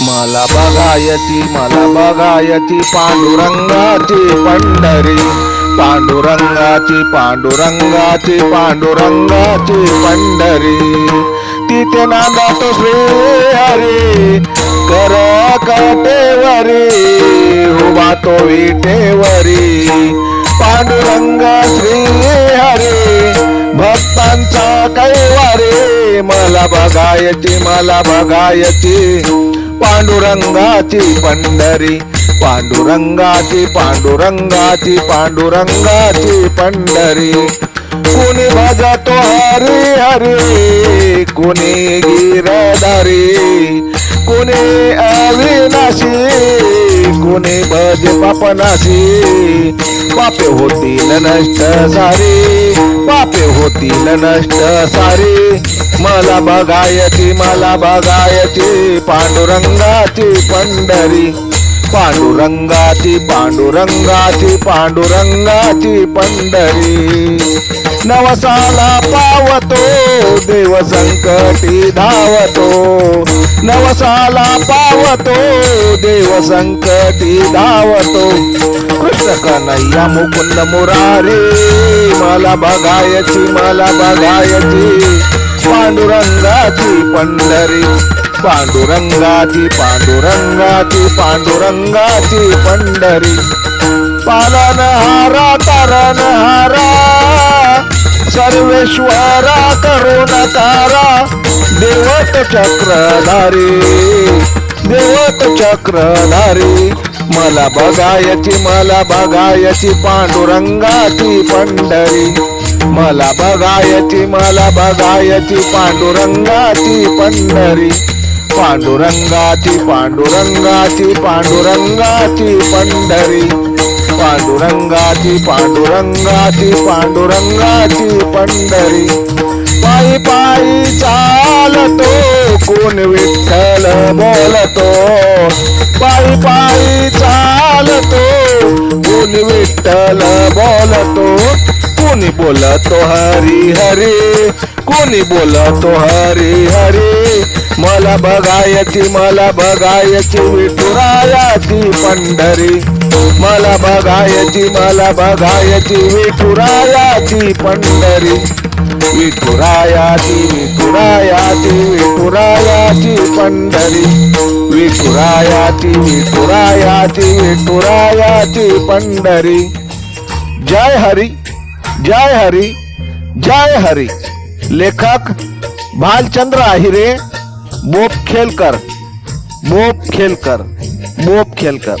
मला बघायती मला बघायती पांडुरंगाची पंढरी. पांडुरंगाची पांडुरंगाची पांडुरंगाची पंढरी. तिथे नांदात श्री हरी कर कटेवरी उभा तो विटेवरी. पांडुरंग श्री हरी भक्तांचा कैवारी. मला बघायची मला बघायची पांडुरंगाची पंढरी. पांडुरंगाची पांडुरंगाची पांडुरंगाची पंढरी. कुणी तो हरे हरे कुणी गिरधारी कोणी अविनाशी कुणी भज पापनाशी. पापे होतील नष्ट सारे पापे होतील नष्ट सारे. मला बघायची मला बघायची पांडुरंगाची पंढरी. पांडुरंगाची पांडुरंगाची पांडुरंगाची पंढरी. नवसाला पावतो देव संकटी धावतो. नवसाला पावतो देव संकटी धावतो. कृष्ण कन्हैया मुकुंद मुरारी मला बघायची मला बघायची. पांडुरंगाची पंढरी. पांडुरंगाची पांडुरंगाची पांडुरंगाची पंढरी. पालन हारा तारण हारा सर्वेश्वरा करुणकारा देवत चक्रधारी देवत चक्रधारी. मला बघायची मला बघायची पांडुरंगाची पंढरी. मला बघायची मला बघायची पांडुरंगाची पंढरी. पांडुरंगाची पांडुरंगाची पांडुरंगाची पंढरी. पांडुरंगाची पांडुरंगाची पांडुरंगाची पंढरी. पायी पायी चालतो कोण विठ्ठल बोलतो. पायी पायी चालतो कोण विठ्ठल बोलतो. कोणी बोलतो हरी हरे हरी कोणी बोलतो हरी हरी मला बघायची मला बघायची विठुरायाची पंढरी मला बघायची मला बघायची विठुरायाची पंढरी विठुरायाची विठुरायाची विठुरायाची पंढरी विठुरायाची विठुरायाची विठुरायाची पंढरी जय हरी जय हरी जय हरी। लेखक भालचंद्र आहिरे मोप खेलकर मोप खेलकर मोप खेलकर।